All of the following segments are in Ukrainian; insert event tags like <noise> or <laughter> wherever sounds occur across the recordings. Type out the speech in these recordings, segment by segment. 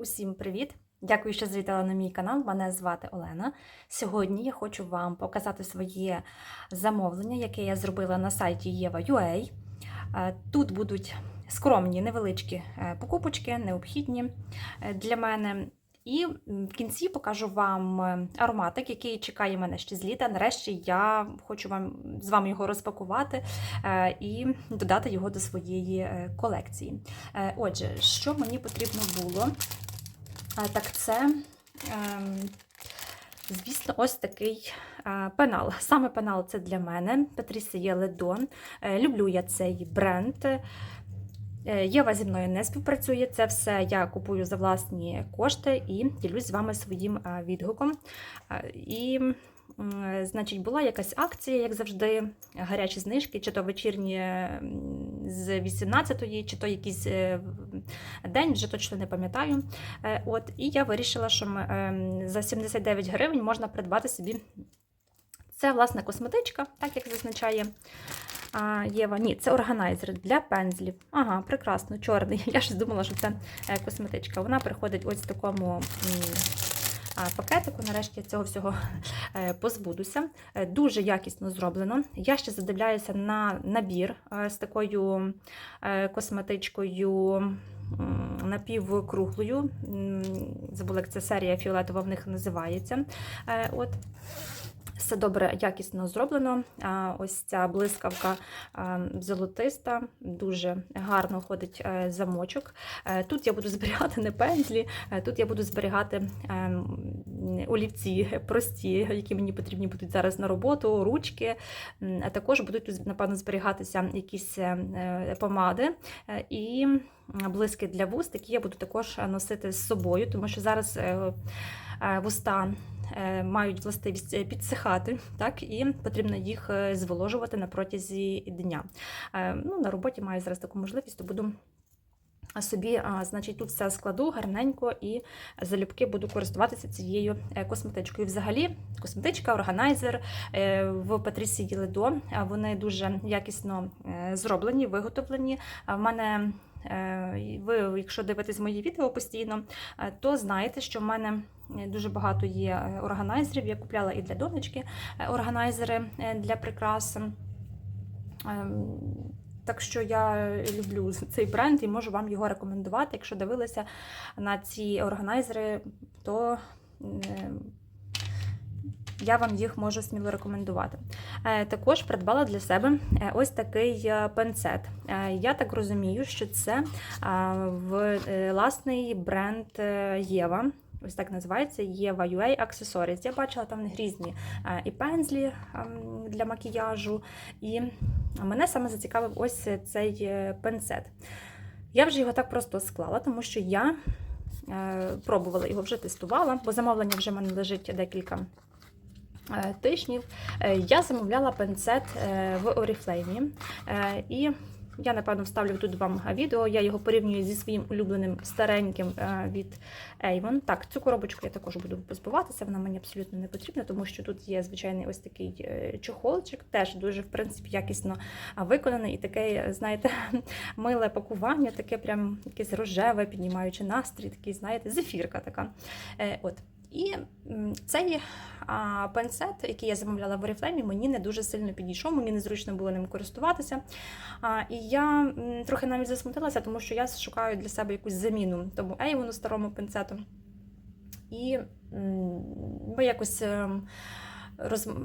Усім привіт! Дякую, що завітала на мій канал. Мене звати Олена. Сьогодні я хочу вам показати своє замовлення, яке я зробила на сайті Єва.ua. Е, Тут будуть скромні, невеличкі е, покупочки, необхідні е, для мене. І в кінці покажу вам ароматик, який чекає мене ще з літа. Нарешті я хочу вам з вами його розпакувати і додати його до своєї колекції. Отже, що мені потрібно було? Так, це, ем, звісно, ось такий пенал. Саме пенал це для мене. Патрісія Ледон. Е, Люблю я цей бренд. Е, Єва зі мною не співпрацює. Це все я купую за власні кошти і ділюсь з вами своїм відгуком. І, значить, була якась акція, як завжди, гарячі знижки, чи то вечірні з 18-ї, чи то якийсь е, день, вже точно не пам'ятаю. Е, От, і я вирішила, що за 79 гривень можна придбати собі. Це, власне, косметичка, так як зазначає а, Єва. Ні, це органайзер для пензлів. Ага, прекрасно, чорний. <laughs> Я ж думала, що це е, косметичка. Вона приходить ось в такому пакетику. Нарешті я цього всього е, позбудуся. Е, Дуже якісно зроблено. Я ще задивляюся на набір е, з такою е, косметичкою напівкруглою. Забула, як ця серія фіолетова в них називається. Е, От. Все добре, якісно зроблено. Ось ця блискавка золотиста, дуже гарно ходить е, замочок. Е, Тут я буду <laughs> зберігати не пензлі, е, тут я буду зберігати е, олівці прості, які мені потрібні будуть зараз на роботу, ручки. Також будуть тут, напевно, зберігатися якісь е, помади е, і блиски для вуст, які я буду також носити з собою, тому що зараз е, е, вуста е, мають властивість е, підсихати, так, і потрібно їх е, зволожувати на протязі дня. Е, Ну, на роботі маю зараз таку можливість, то буду собі, значить, тут все складу гарненько і залюбки буду користуватися цією е, косметичкою. Взагалі, косметичка, органайзер е, в Патрісії Ледо. Вони дуже якісно е, зроблені, виготовлені. В мене е, ви, якщо дивитесь мої відео постійно, е, то знаєте, що в мене е, дуже багато є е, органайзерів. Я купляла і для донечки е, органайзери е, для прикрас. Ем, Так що я люблю цей бренд і можу вам його рекомендувати. Якщо дивилися на ці органайзери, то е, я вам їх можу сміло рекомендувати. Е, Також придбала для себе е, ось такий е, пенцет. Я так розумію, що це власний бренд Єва. Ось так називається Єва UA Accessories. Я бачила там різні і пензлі ем, для макіяжу, і мене саме зацікавив ось цей пенцет. Я вже його так просто склала, тому що я пробувала його вже тестувала, бо замовлення вже в мене лежить декілька тижнів. Е, Я замовляла пенцет е, в. Е, І я, напевно, вставлю тут вам відео. Я його порівнюю зі своїм улюбленим стареньким е, від Avon. Так, цю коробочку я також буду позбуватися, вона мені абсолютно не потрібна, тому що тут є звичайний ось такий е, чохолчик, теж дуже, в принципі, якісно виконаний і таке, знаєте, <laughs> миле пакування, таке прям якесь рожеве, піднімаючи настрій, такий, знаєте, зефірка така. Е, От. І цей пенсет, який я замовляла в Oriflame, мені не дуже сильно підійшов, мені незручно було ним користуватися. І я трохи навіть засмутилася, тому що я шукаю для себе якусь заміну тому Ейвону старому пенцету. І ми якось ем,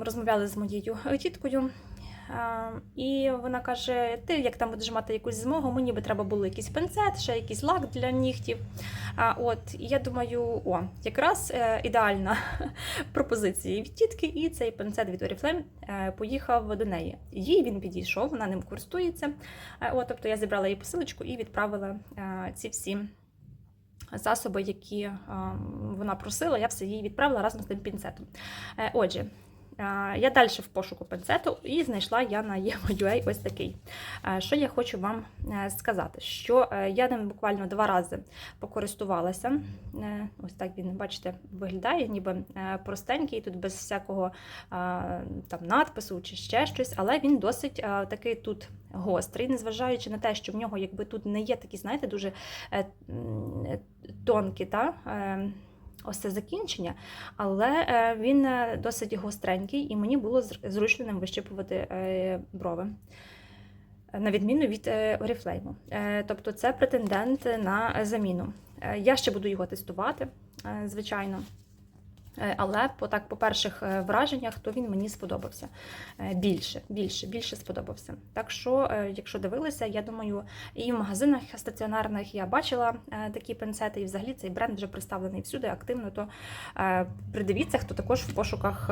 розмовляли з моєю тіткою. І вона каже: ти як там будеш мати якусь змогу, мені би треба було якийсь пенцет, ще якийсь лак для нігтів. От, і я думаю, о, якраз е, ідеальна <laughs> пропозиція від тітки, і цей пенцет від Oriflame поїхав до неї. Їй він підійшов, вона ним користується. Е, От, тобто я зібрала їй посилочку і відправила е, ці всі засоби, які вона просила, я все їй відправила разом з тим пінцетом. Отже, Я далі в пошуку пинцету і знайшла я на Єва.ua ось такий. Що я хочу вам е, сказати? Що е, я ним буквально два рази покористувалася. Е, Ось так він, бачите, виглядає, ніби простенький, тут без всякого там надпису чи ще щось, але він досить такий тут гострий, незважаючи на те, що в нього якби тут не є такі, знаєте, дуже тонкі, та, ось це закінчення, але е, він е, досить гостренький, і мені було зручно ним вищипувати е, брови. На відміну від Оріфлейму. Тобто це претендент на заміну. Я ще буду його тестувати, звичайно. Е, Але по так, по перших е, враженнях, то він мені сподобався Е, більше, більше, більше сподобався. Так що, якщо дивилися, я думаю, і в магазинах стаціонарних я бачила такі пинцети, і взагалі цей бренд вже представлений всюди активно. То придивіться, хто також в пошуках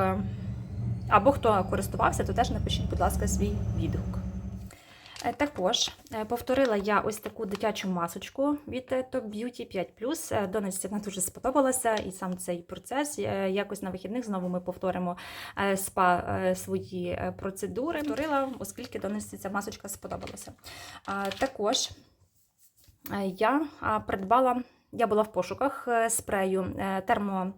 або хто користувався, то теж напишіть, будь ласка, свій відгук. Е, Також е, повторила я ось таку дитячу масочку від е, Top Beauty 5 Е, Донечці вона дуже сподобалася, і сам цей процес. Якось на вихідних знову ми повторимо спа свої процедури. Повторила, оскільки донечці ця масочка сподобалася. Також я придбала, я була в пошуках спрею термо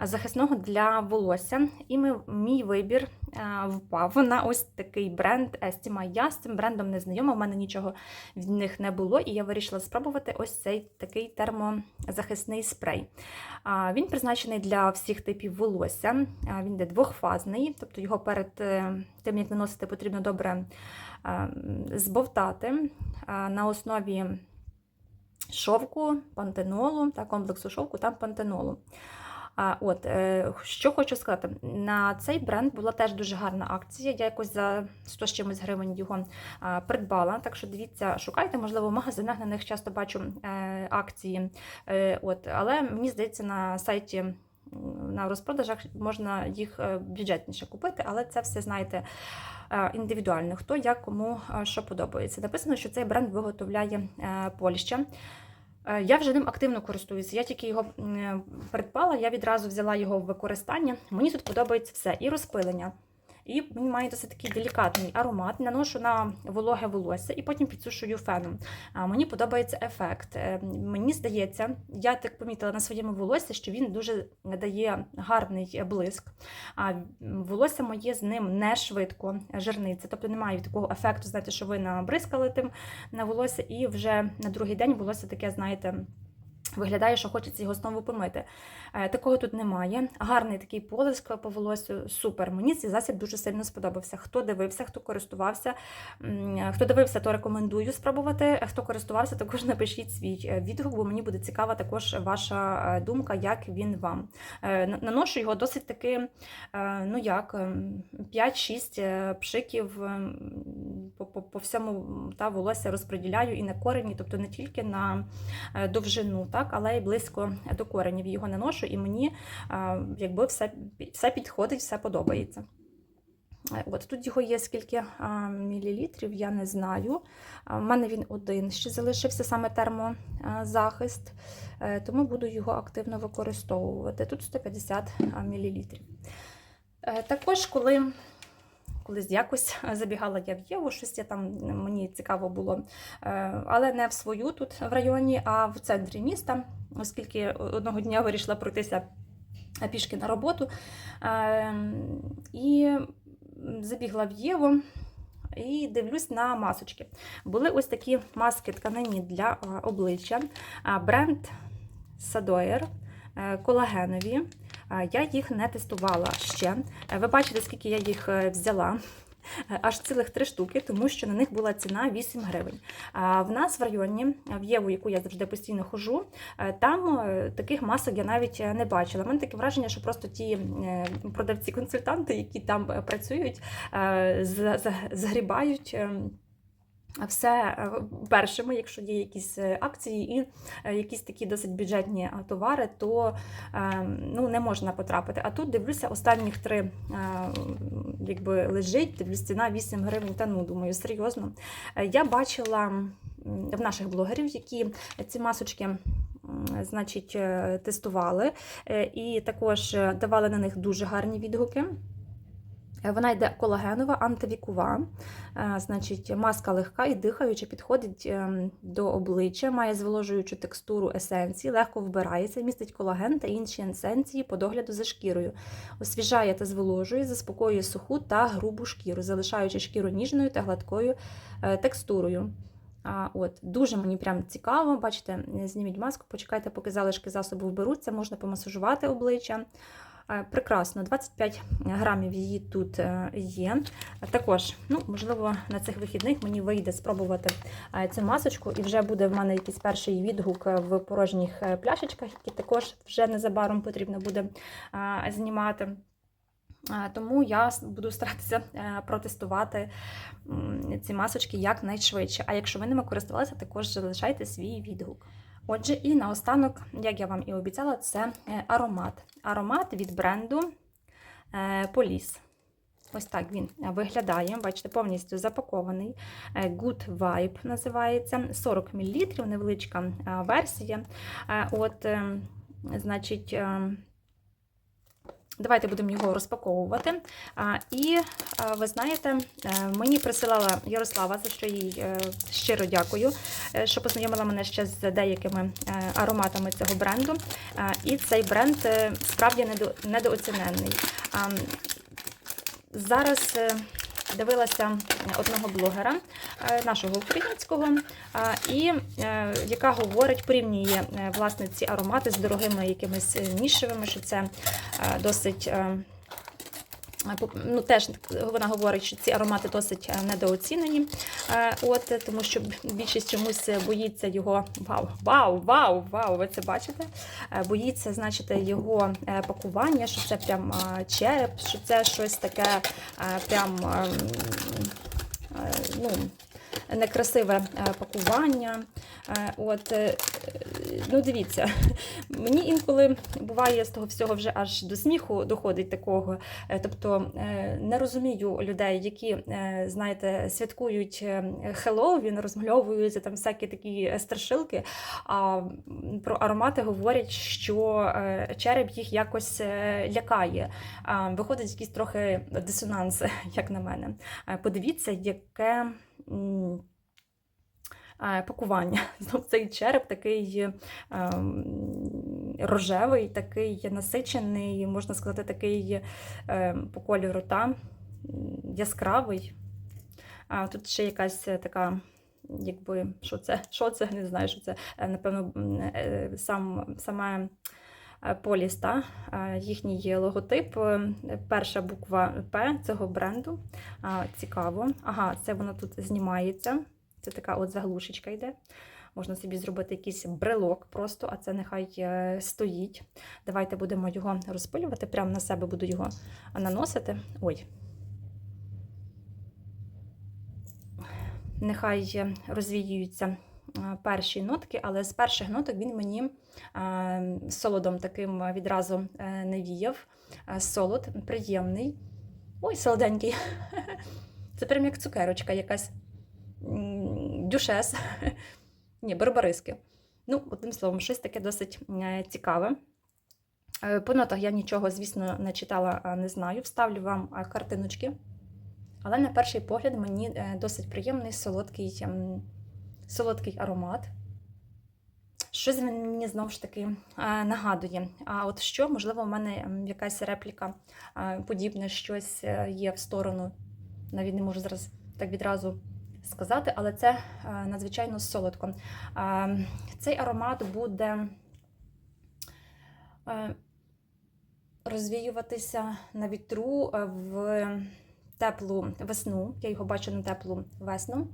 захисного для волосся. І ми, мій вибір е, впав на ось такий бренд Estima. Я з цим брендом не знайома, в мене нічого від них не було, і я вирішила спробувати ось цей такий термозахисний спрей. Він призначений для всіх типів волосся. Він йде двохфазний, тобто його перед е, тим, як наносити, потрібно добре е, збовтати на основі шовку, пантенолу та комплексу шовку та пантенолу. От, е, що хочу сказати, на цей бренд була теж дуже гарна акція. Я якось за 100 з чимось гривень його придбала. Так що дивіться, шукайте, можливо, в магазинах на них часто бачу е, акції. Е, от, але мені здається, на сайті. На розпродажах можна їх бюджетніше купити, але це все знаєте індивідуально. Хто як кому що подобається. Написано, що цей бренд виготовляє Польща. Е, Я вже ним активно користуюся. Я тільки його придбала, я відразу взяла його в використання. Мені тут подобається все: і розпилення, і він має досить такий делікатний аромат. Наношу на вологе волосся і потім підсушую феном. Мені подобається ефект. Е, Мені здається, я так помітила на своєму волоссі, що він дуже дає гарний блиск. Волосся моє з ним не швидко жирниться. Тобто немає такого ефекту, знаєте, що ви набризкали тим на волосся, і вже на другий день волосся таке, знаєте. Виглядає, що хочеться його знову помити. Е, Такого тут немає. Гарний такий полиск по волосю. Супер. Мені цей засіб дуже сильно сподобався. Хто дивився, хто користувався, хто дивився, то рекомендую спробувати. Хто користувався, також напишіть свій е, відгук, бо мені буде цікава також ваша е, думка, як він вам. Е, Наношу його досить таки, е, ну як, ем, 5-6 е, пшиків ем, по, всьому та волосся розподіляю і на корені, тобто не тільки на е, довжину, так, але й близько до коренів його наношу, і мені е, якби все, все підходить, все подобається. Е, От тут його є скільки а, мілілітрів, я не знаю. В мене він один ще залишився саме термозахист, е, тому буду його активно використовувати. Тут 150 а, мілілітрів. Е, Також, коли колись якось <laughs> забігала я в Єву, щось я там мені цікаво було, Е, але не в свою тут в районі, а в центрі міста, оскільки одного дня вирішила пройтися пішки на роботу. Е, І забігла в Єву. І дивлюсь на масочки. Були ось такі маски тканині для е, обличчя. Бренд Sadoyer, е, колагенові. Я їх не тестувала ще. Е, Ви бачите, скільки я їх е, взяла. Е, Аж цілих три штуки, тому що на них була ціна 8 гривень. А в нас в районі, в Єву, яку я завжди постійно хожу, там таких масок я навіть не бачила. У мене таке враження, що просто ті продавці-консультанти, які там працюють, згрібають. Все е, першими, якщо є якісь е, акції і е, якісь такі досить бюджетні товари, то ну, не можна потрапити. А тут дивлюся, останніх три якби лежить, дивлюсь, ціна 8 гривень. Та ну думаю, серйозно. Я бачила в наших блогерів, які ці масочки. Значить, тестували і також давали на них дуже гарні відгуки. Е, Вона йде колагенова, антивікова, Е, значить, маска легка і дихаюча, підходить ем, до обличчя, має зволожуючу текстуру есенції, легко вбирається, містить колаген та інші есенції по догляду за шкірою. Освіжає та зволожує, заспокоює суху та грубу шкіру, залишаючи шкіру ніжною та гладкою е, текстурою. От, Дуже мені прям цікаво. Бачите, зніміть маску, почекайте, поки залишки засобу вберуться, можна помасажувати обличчя. Е, Прекрасно, 25 грамів її тут е, є. Також, ну, можливо, на цих вихідних мені вийде спробувати е, цю масочку, і вже буде в мене якийсь перший відгук в порожніх пляшечках, які також вже незабаром потрібно буде знімати. Тому я буду старатися протестувати ці масочки якнайшвидше. А якщо ви ними користувалися, також залишайте свій відгук. Отже, і наостанок, як я вам і обіцяла, це е, аромат. Аромат від бренду Поліс. Ось так він виглядає. Бачите, повністю запакований. Е, Good Vibe називається. 40 мл, невеличка е, версія. Е, От, е, значить, е, Давайте будемо його розпаковувати. І а, ви знаєте, е, мені присилала Ярослава, за що їй е, щиро дякую, е, що познайомила мене ще з деякими е, ароматами цього бренду. І цей бренд е, справді недо- недооцінений. А, Зараз е, дивилася одного блогера е, нашого українського, і е, яка говорить, порівнює е, власне ці аромати з дорогими якимись нішевими, що це досить. Е, Ну, теж вона говорить, що ці аромати досить е, недооцінені. Е, От, тому що більшість чомусь боїться його. Вау, вау, вау, вау! Ви це бачите? Боїться, значить, його пакування, що це прям череп, що це щось таке прям. ем, Ну, некрасиве пакування. От, ну дивіться, мені інколи буває з того всього вже аж до сміху доходить такого. Е, Тобто е, не розумію людей, які, е, знаєте, святкують Хеллоуін, розмальовуються там всякі такі страшилки, а про аромати говорять, що череп їх якось лякає. Виходить якийсь трохи дисонанс, <laughs> як на мене. Подивіться, яке. Е, Пакування. <laughs> Знов цей череп такий ем, рожевий, такий насичений, можна сказати, такий ем, по кольору та яскравий. А тут ще якась е, така, якби, що це? <laughs> Що це? Не знаю, що це. Е, Напевно, е, сам, саме е, Поліс, е, їхній логотип. е, Перша буква П цього бренду. Цікаво. Ага, це воно тут знімається. Це така от заглушечка йде. Можна собі зробити якийсь брелок просто, а це нехай е, стоїть. Давайте будемо його розпилювати. Прямо на себе буду його наносити. Ой. Нехай е, розвіюються е, перші нотки, але з перших ноток він мені солодом таким відразу не віяв. Е, Солод приємний. Ой, солоденький. <laughs> Це прям як цукерочка якась. Дюшес. Ні, барбариски. Ну, одним словом, щось таке досить е, цікаве. Е, По нотах я нічого, звісно, не читала, не знаю. Вставлю вам е, картиночки. Але на перший погляд мені досить приємний солодкий, ем, солодкий аромат. Щось мені знову ж таки нагадує. А от що, можливо, в мене ем, якась репліка подібне, щось є в сторону. Навіть не можу зараз так відразу сказати, але це е, надзвичайно солодко. Е, Цей аромат буде е, розвіюватися на вітру в теплу весну. Я його бачу на теплу весну.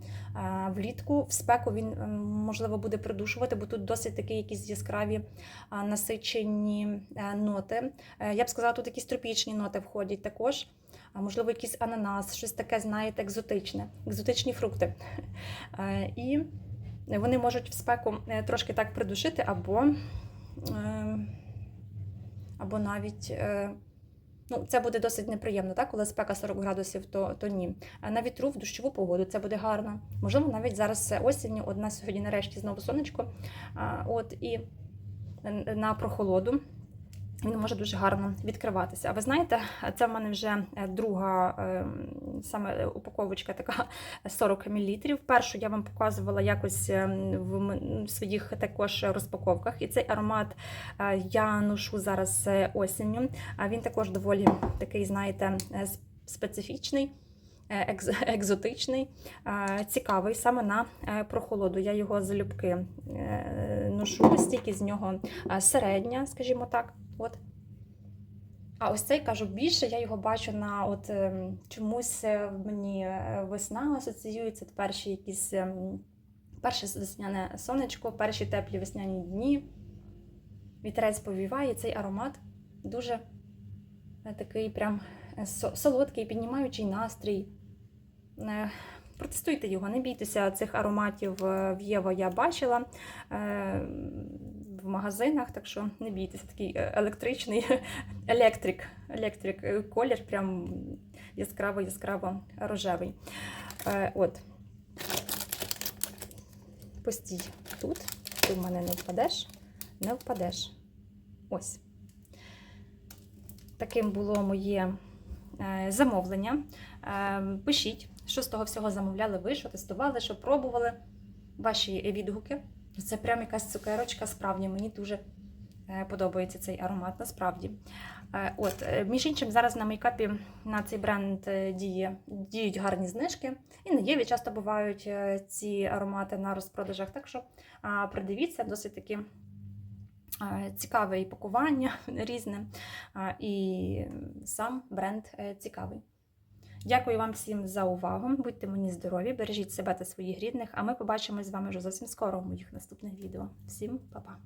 Влітку в спеку він можливо буде придушувати, бо тут досить такі якісь яскраві насичені ноти. Я б сказала, тут якісь тропічні ноти входять також. А можливо, якийсь ананас, щось таке, знаєте, екзотичне, екзотичні фрукти. <laughs> Е, І вони можуть в спеку е, трошки так придушити, або, е, або навіть. Ну, це буде досить неприємно, так? коли спека 40 градусів, то, то ні. А на вітру в дощову погоду це буде гарно. Можливо, навіть зараз осінь, одна сьогодні нарешті знову сонечко. А, От і на прохолоду він може дуже гарно відкриватися. А ви знаєте, це в мене вже е, друга е, саме упаковочка така <laughs> 40 мл. Першу я вам показувала якось е, в своїх також розпаковках. І цей аромат я ношу зараз осінню. Він також доволі такий, знаєте, специфічний. <laughs> Екзотичний, цікавий саме на прохолоду. Я його залюбки ношу, стільки з нього середня, скажімо так. От. А ось цей кажу більше, я його бачу на от ем, чомусь е, мені е, весна асоціюється, перші якісь ем, перше весняне сонечко, перші теплі весняні дні. Вітерець повіває, цей аромат дуже е, такий прям солодкий, піднімаючий настрій. Протестуйте його, не бійтеся цих ароматів в Єва я бачила магазинах, так що не бійтеся, такий е, електричний <laughs> електрик, електрик е, колір, прям яскраво яскраво рожевий. Е, От. Постій тут, ти в мене не впадеш, не впадеш. Ось. Таким було моє замовлення. Пишіть, що з того всього замовляли ви, що тестували, що пробували. Ваші відгуки. Це прям якась цукерочка, справді мені дуже е, подобається цей аромат, насправді. Е, От, е, між іншим, зараз на мейкапі на цей бренд діє, діють гарні знижки. І на Єві часто бувають ці аромати на розпродажах. Так що придивіться, досить таки цікаве і пакування <laughs> різне, і сам бренд цікавий. Дякую вам всім за увагу. Будьте мені здорові, бережіть себе та своїх рідних, а ми побачимось з вами вже зовсім скоро в моїх наступних відео. Всім па-па!